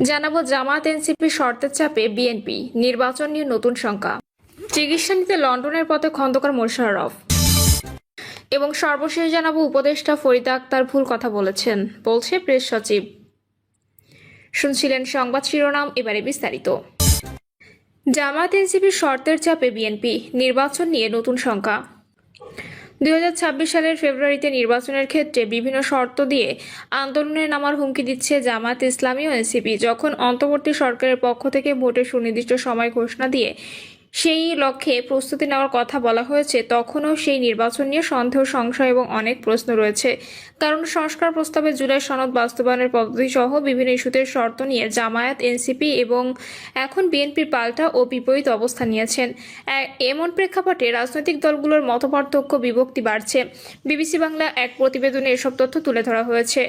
জানাব জামাত এনসিপি শর্তের চাপে বিএনপি। নির্বাচন নিয়ে নতুন শঙ্কা। চিকিৎসা নিতে লন্ডনের পথে খন্দকার মোশাররফ। এবং সর্বশেষ জানাব উপদেষ্টা ফরিদা আক্তার ভুল কথা বলেছেন, বলছে প্রেস সচিব। শুনছিলেন সংবাদ শিরোনাম, এবারে বিস্তারিত। জামাত এনসিপির শর্তের চাপে বিএনপি। নির্বাচন নিয়ে নতুন শঙ্কা। দুই হাজার ছাব্বিশ সালের ফেব্রুয়ারিতে নির্বাচনের ক্ষেত্রে বিভিন্ন শর্ত দিয়ে আন্দোলনের নামার হুমকি দিচ্ছে জামাত ইসলামী ও এনসিপি। যখন অন্তর্বর্তী সরকারের পক্ষ থেকে ভোটের সুনির্দিষ্ট সময় ঘোষণা দিয়ে সেই লক্ষ্যে প্রস্তুতি নেওয়ার কথা বলা হয়েছে। তখনও সেই নির্বাচন নিয়ে সন্দেহ, সংশয় এবং অনেক প্রশ্ন রয়েছে। কারণ সংস্কার প্রস্তাবে জুলাই সনদ বাস্তবায়নের পদ্ধতি সহ বিভিন্ন ইস্যুতে শর্ত নিয়ে জামায়াত, এনসিপি এবং এখন বিএনপির পাল্টা ও বিপরীত অবস্থান নিয়েছেন। এমন প্রেক্ষাপটে রাজনৈতিক দলগুলোর মতপার্থক্য, বিভক্তি বাড়ছে। বিবিসি বাংলা এক প্রতিবেদনে এসব তথ্য তুলে ধরা হয়েছে।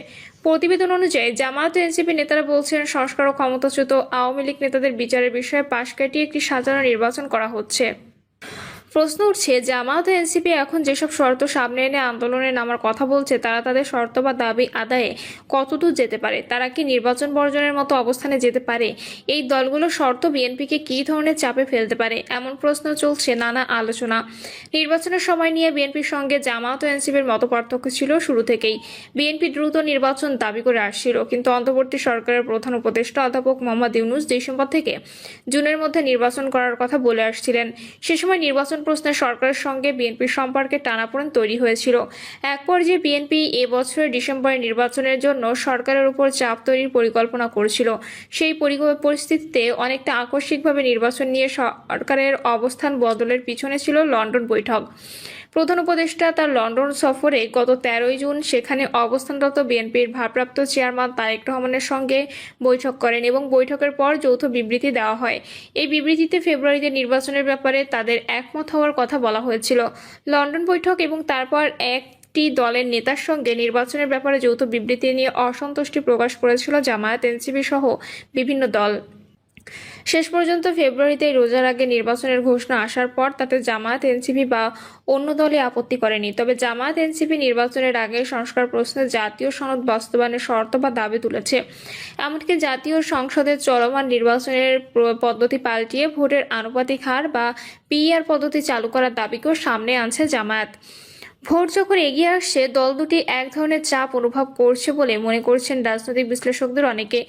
প্রতিবেদন অনুযায়ী জামায়াত এনসিপি নেতারা বলছেন, সংস্কার ও ক্ষমতাচ্যুত আওয়ামী লীগ নেতাদের বিচারের বিষয়ে পাশ কাটিয়ে একটি সাজানো নির্বাচন করা হচ্ছে। প্রশ্ন উঠছে, জামায়াত এনসিপি এখন যেসব শর্ত সামনে এনে আন্দোলনে নামার কথা বলছে, তারা তাদের শর্ত বা দাবি আদায়ে কতদূর যেতে পারে? তারা কি নির্বাচন বর্জনের মতো অবস্থানে যেতে পারে? এই দলগুলোর শর্ত বিএনপিকে কী ধরনের চাপে ফেলতে পারে? এমন প্রশ্ন চলছে নানা আলোচনা। নির্বাচনের সময় নিয়ে বিএনপির সঙ্গে জামায়াত ও এনসিপির মত পার্থক্য ছিল শুরু থেকেই। বিএনপি দ্রুত নির্বাচন দাবি করে আসছিল, কিন্তু অন্তর্বর্তী সরকারের প্রধান উপদেষ্টা অধ্যাপক মোহাম্মদ ইউনুস ডিসেম্বর থেকে জুনের মধ্যে নির্বাচন করার কথা বলে আসছিলেন। সে সময় নির্বাচন প্রশ্নে সরকারের সঙ্গে বিএনপির সম্পর্কে টানাপোড়েন তৈরি হয়েছিল। এক পর্যায়ে বিএনপি এবছরের ডিসেম্বরের নির্বাচনের জন্য সরকারের উপর চাপ তৈরির পরিকল্পনা করছিল, সেই পরিস্থিতিতে অনেকটা আকস্মিকভাবে নির্বাচন নিয়ে সরকারের অবস্থান বদলের পিছনে ছিল লন্ডন বৈঠক। প্রধান উপদেষ্টা তার লন্ডন সফরে গত তেরোই জুন সেখানে অবস্থানরত বিএনপির ভারপ্রাপ্ত চেয়ারম্যান তারেক রহমানের সঙ্গে বৈঠক করেন এবং বৈঠকের পর যৌথ বিবৃতি দেওয়া হয়। এই বিবৃতিতে ফেব্রুয়ারিতে নির্বাচনের ব্যাপারে তাদের একমত হওয়ার কথা বলা হয়েছিল। লন্ডন বৈঠক এবং তারপর এক একটি দলের নেতার সঙ্গে নির্বাচনের ব্যাপারে যৌথ বিবৃতি নিয়ে অসন্তুষ্টি প্রকাশ করেছিল জামায়াত, এনসিপি সহ বিভিন্ন দল। শেষ পর্যন্ত ফেব্রুয়ারিতে রোজার আগে নির্বাচনের ঘোষণা আসার পর তাতে জামায়াত, এনসিপি বা অন্য দলে আপত্তি করেনি। তবে জামায়াত, এনসিপি নির্বাচনের আগে সংস্কার প্রশ্নে জাতীয় সনদ বাস্তবায়নের শর্ত বা দাবি তুলেছে। এমনকি জাতীয় সংসদের চলমান নির্বাচনের পদ্ধতি পাল্টিয়ে ভোটের আনুপাতিক হার বা পিআর পদ্ধতি চালু করার দাবিকেও সামনে আনছে জামায়াত। ভোট যখন এগিয়ে আসছে, দল দুটি এক ধরনের চাপ অনুভব করছে বলে মনে করছেন রাজনৈতিক বিশ্লেষকদের অনেকে।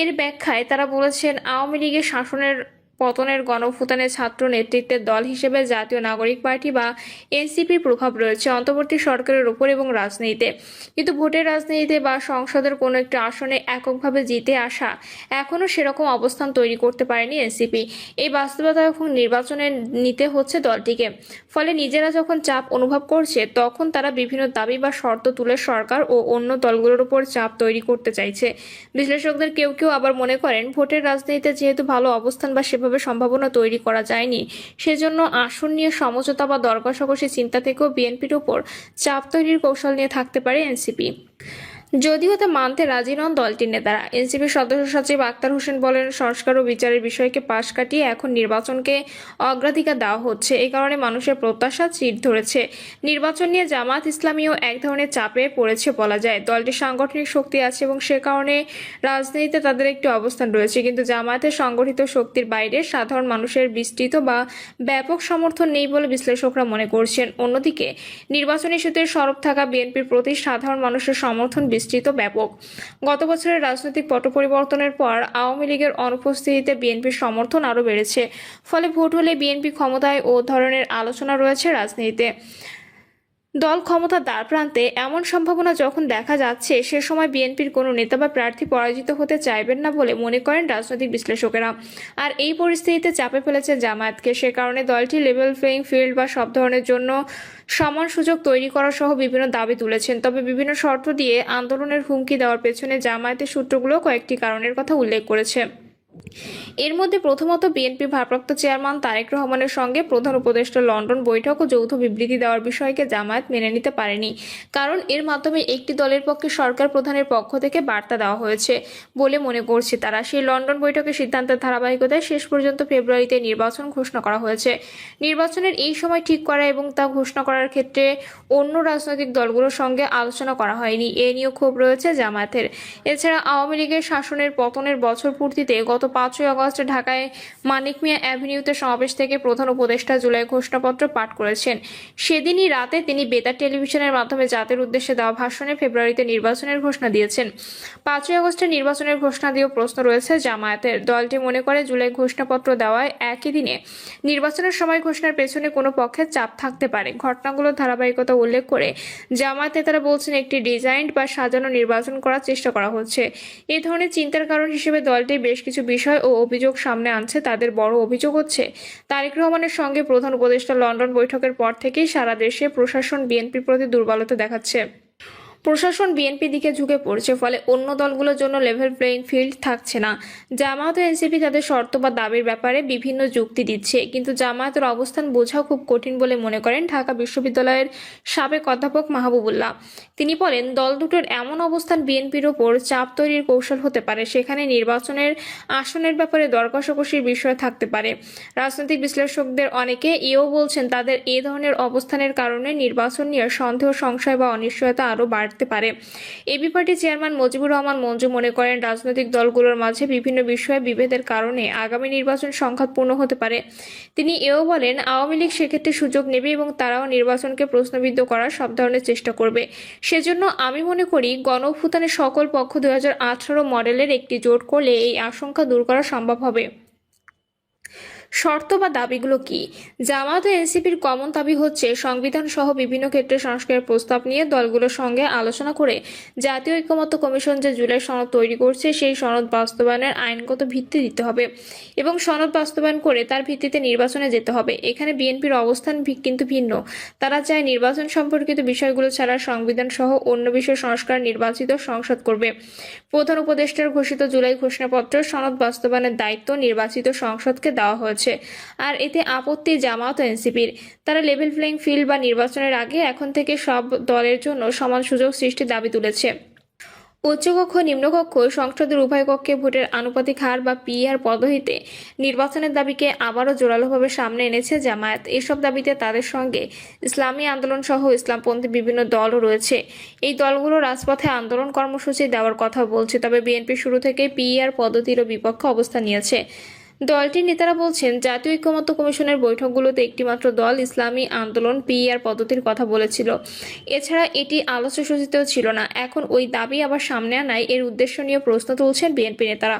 এর ব্যাখ্যায় তারা বলেছেন, আওয়ামী লীগের শাসনের পতনের গণভুতানে ছাত্র নেতৃত্বের দল হিসেবে জাতীয় নাগরিক পার্টি বা এনসিপির প্রভাব রয়েছে অন্তর্বর্তী সরকারের উপর এবং রাজনীতিতে। কিন্তু ভোটের রাজনীতিতে বা সংসদের কোনো একটি আসনে এককভাবে জিতে আসা এখনও সেরকম অবস্থান তৈরি করতে পারেনি এনসিপি। এই বাস্তবতা এখন নির্বাচনে নিতে হচ্ছে দলটিকে। ফলে নিজেরা যখন চাপ অনুভব করছে, তখন তারা বিভিন্ন দাবি বা শর্ত তুলে সরকার ও অন্য দলগুলোর উপর চাপ তৈরি করতে চাইছে। বিশ্লেষকদের কেউ কেউ আবার মনে করেন, ভোটের রাজনীতিতে যেহেতু ভালো অবস্থান বা সেভাবে সম্ভাবনা তৈরি করা যায়নি। সেজন্য আসন নিয়ে সমঝোতা বা দর কষাকষি চিন্তা থেকেও বিএনপির ওপর চাপ তৈরির কৌশল নিয়ে থাকতে পারে এনসিপি। যদিও তা মানতে রাজি নন দলটির নেতারা। এনসিপির সদস্য সচিব আক্তার হোসেন বলেন, সংস্কার ও বিচারের বিষয়কে পাশ কাটিয়ে এখন নির্বাচনকে অগ্রাধিকার দেওয়া হচ্ছে। এই কারণে মানুষের প্রত্যাশা চির ধরেছে। নির্বাচন নিয়ে জামাত ইসলামীও এক ধরনের চাপে পড়েছে বলা যায়। দলটির সাংগঠনিক শক্তি আছে এবং সে কারণে রাজনীতিতে তাদের একটি অবস্থান রয়েছে। কিন্তু জামায়াতের সংগঠিত শক্তির বাইরে সাধারণ মানুষের বিস্তৃত বা ব্যাপক সমর্থন নেই বলে বিশ্লেষকরা মনে করছেন। অন্যদিকে, নির্বাচনী ইস্যুতে সরব থাকা বিএনপির প্রতি সাধারণ মানুষের সমর্থন বিস্তৃত, ব্যাপক। গত বছরের রাজনৈতিক পট পরিবর্তনের পর আওয়ামী লীগের অনুপস্থিতিতে বিএনপির সমর্থন আরও বেড়েছে। ফলে ভোট হলে বিএনপি ক্ষমতায় ও ধরনের আলোচনা রয়েছে রাজনীতিতে। দল ক্ষমতা দ্বার প্রান্তে এমন সম্ভাবনা যখন দেখা যাচ্ছে, সে সময় বিএনপির কোনো নেতা বা প্রার্থী পরাজিত হতে চাইবেন না বলে মনে করেন রাজনৈতিক বিশ্লেষকেরা। আর এই পরিস্থিতিতে চাপে ফেলেছে জামায়াতকে। সে কারণে দলটি লেভেল প্লেয়িং ফিল্ড বা সব ধরনের জন্য সমান সুযোগ তৈরি করা সহ বিভিন্ন দাবি তুলেছেন। তবে বিভিন্ন শর্ত দিয়ে আন্দোলনের হুমকি দেওয়ার পেছনে জামায়াতের সূত্রগুলো কয়েকটি কারণের কথা উল্লেখ করেছে। এর মধ্যে প্রথমত বিএনপি ভারপ্রাপ্ত চেয়ারম্যান তারেক রহমানের সঙ্গে প্রধান উপদেষ্টা লন্ডন বৈঠক ও যৌথ বিবৃতি দেওয়ার বিষয়কে জামায়াত মেনে নিতে পারেনি। কারণ এর মাধ্যমে একটি দলের পক্ষে সরকার প্রধানের পক্ষ থেকে বার্তা দেওয়া হয়েছে বলে মনে করছে তারা। সেই লন্ডন বৈঠকের সিদ্ধান্তের ধারাবাহিকতায় শেষ পর্যন্ত ফেব্রুয়ারিতে নির্বাচন ঘোষণা করা হয়েছে। নির্বাচনের এই সময় ঠিক করা এবং তা ঘোষণা করার ক্ষেত্রে অন্য রাজনৈতিক দলগুলোর সঙ্গে আলোচনা করা হয়নি। এ নিয়েও ক্ষোভ রয়েছে জামায়াতের। এছাড়া আওয়ামী লীগের শাসনের পতনের বছর পূর্তিতে গত পাঁচই আগস্ট ঢাকায় মানিক মিয়া অ্যাভিনিউতে সমাবেশ থেকে প্রধান উপদেষ্টা জুলাই ঘোষণাপত্র পাঠ করেছেন। সেদিনই রাতে তিনি বেতার টেলিভিশনের মাধ্যমে জাতির উদ্দেশ্যে দেওয়া ভাষণে ফেব্রুয়ারিতে নির্বাচনের ঘোষণা দিয়েছেন। পাঁচই আগস্টে নির্বাচনের ঘোষণা দিয়েও প্রশ্ন রয়েছে জামায়াতের। দলটি মনে করে জুলাই ঘোষণাপত্র দেওয়ায় একই দিনে নির্বাচনের সময় ঘোষণার পেছনে কোনো পক্ষের চাপ থাকতে পারে। ঘটনাগুলোর ধারাবাহিকতা উল্লেখ করে জামায়াত নেতারা বলছেন, একটি ডিজাইন্ড বা সাজানো নির্বাচন করার চেষ্টা করা হচ্ছে। এই ধরনের চিন্তার কারণ হিসেবে দলটি বেশ কিছু বিষয় ও অভিযোগ সামনে আনছে, তাদের বড় অভিযোগ হচ্ছে, তারেক রহমানের সঙ্গে প্রধান উপদেষ্টা লন্ডন বৈঠকের পর থেকেই সারা দেশে প্রশাসন বিএনপির প্রতি দুর্বলতা দেখাচ্ছে। প্রশাসন বিএনপি দিকে ঝুঁকে পড়ছে, ফলে অন্য দলগুলোর জন্য লেভেল প্লেইং ফিল্ড থাকছে না। জামায়াত ও এনসিপি তাদের শর্ত বা দাবির ব্যাপারে বিভিন্ন যুক্তি দিচ্ছে, কিন্তু জামায়াতের অবস্থান বোঝাও খুব কঠিন বলে মনে করেন ঢাকা বিশ্ববিদ্যালয়ের সাবেক অধ্যাপক মাহবুবুল্লাহ। তিনি বলেন, দল দুটোর এমন অবস্থান বিএনপির ওপর চাপ তৈরির কৌশল হতে পারে, সেখানে নির্বাচনের আসনের ব্যাপারে দরকষাকষির বিষয় থাকতে পারে। রাজনৈতিক বিশ্লেষকদের অনেকে এও বলছেন, তাদের এ ধরনের অবস্থানের কারণে নির্বাচন নিয়ে সন্দেহ, সংশয় বা অনিশ্চয়তা আরও বাড়তে পারে। AB party chairman Mujibur Rahman Manju মনে করেন, রাজনৈতিক দলগুলোর মাঝে বিভিন্ন বিষয়ে বিভেদের কারণে আগামী নির্বাচন সংঘাতপূর্ণ হতে পারে। তিনি এও বলেন, আওয়ামী লীগ সেক্ষেত্রে সুযোগ নেবে এবং তারাও নির্বাচনকে প্রশ্নবিদ্ধ করার সব ধরনের চেষ্টা করবে। সেজন্য আমি মনে করি গণ সকল পক্ষ দুই হাজার আঠারো মডেলের একটি জোট করলে এই আশঙ্কা দূর করা সম্ভব হবে। শর্ত বা দাবিগুলো কি? জামাত ও এনসিপির কমন দাবি হচ্ছে, সংবিধান সহ বিভিন্ন ক্ষেত্রে সংস্কারের প্রস্তাব নিয়ে দলগুলোর সঙ্গে আলোচনা করে জাতীয় ঐক্যমত্য কমিশন যে জুলাই সনদ তৈরি করছে, সেই সনদ বাস্তবায়নের আইনগত ভিত্তি দিতে হবে এবং সনদ বাস্তবায়ন করে তার ভিত্তিতে নির্বাচনে যেতে হবে। এখানে বিএনপির অবস্থান কিন্তু ভিন্ন। তারা চায় নির্বাচন সম্পর্কিত বিষয়গুলো ছাড়া সংবিধান সহ অন্য বিষয় সংস্কার নির্বাচিত সংসদ করবে। প্রধান উপদেষ্টার ঘোষিত জুলাই ঘোষণাপত্র সনদ বাস্তবায়নের দায়িত্ব নির্বাচিত সংসদকে দেওয়া হয়েছে। আর এতে আপত্তি জামাত ও এনসিপির। তারা লেভেল প্লেইং ফিল্ড বা নির্বাচনের আগে এখন থেকে সব দলের জন্য সমান সুযোগ সৃষ্টির দাবি তুলেছে। উচ্চকক্ষ, নিম্নকক্ষ, সংসদের উভয় কক্ষে ভোটের আনুপাতিক হার বা পিআর পদ্ধতিতে নির্বাচনের দাবিকে আবারও জোরালোভাবে সামনে এনেছে জামায়াত। এসব দাবিতে তাদের সঙ্গে ইসলামী আন্দোলন সহ ইসলামপন্থী বিভিন্ন দলও রয়েছে। এই দলগুলো রাজপথে আন্দোলন কর্মসূচি দেওয়ার কথা বলছে, তবে বিএনপি শুরু থেকে পিআর পদ্ধতিরও বিপক্ষে অবস্থান নিয়েছে। দলটির নেতারা বলছেন, জাতীয় ঐক্যমত্য কমিশনের বৈঠকগুলোতে একটিমাত্র দল ইসলামী আন্দোলন পিআর পদ্ধতির কথা বলেছিল। এছাড়া এটি আলোচ্য সূচিতেও ছিল না। এখন ওই দাবি আবার সামনে আনায় এর উদ্দেশ্য নিয়ে প্রশ্ন তুলছেন বিএনপি নেতারা।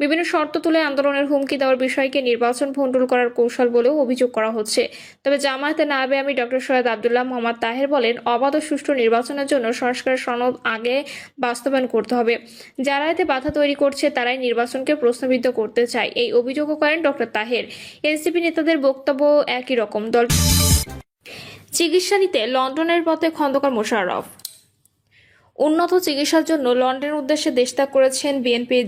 বিভিন্ন শর্ত তুলে আন্দোলনের হুমকি দেওয়ার বিষয়কে নির্বাচন ভণ্ডুল করার কৌশল বলেও অভিযোগ করা হচ্ছে। তবে জামায়াতে নাবে আমি ডক্টর সৈয়দ আবদুল্লাহ মোহাম্মদ তাহের বলেন, অবাধ সুষ্ঠু নির্বাচনের জন্য সংস্কার সনদ আগে বাস্তবায়ন করতে হবে। যারা এতে বাধা তৈরি করছে, তারাই নির্বাচনকে প্রশ্নবিদ্ধ করতে চায়। এই অভিযোগও করেন ডক্টর তাহের। এনসিপি নেতাদের বক্তব্য একই রকম। দল চিকিৎসা নিতে লন্ডনের পথে খন্দকার মোশাররফ। উন্নত চিকিৎসার জন্য লন্ডনের উদ্দেশ্যে দেশত্যাগ করেছেন বিএনপির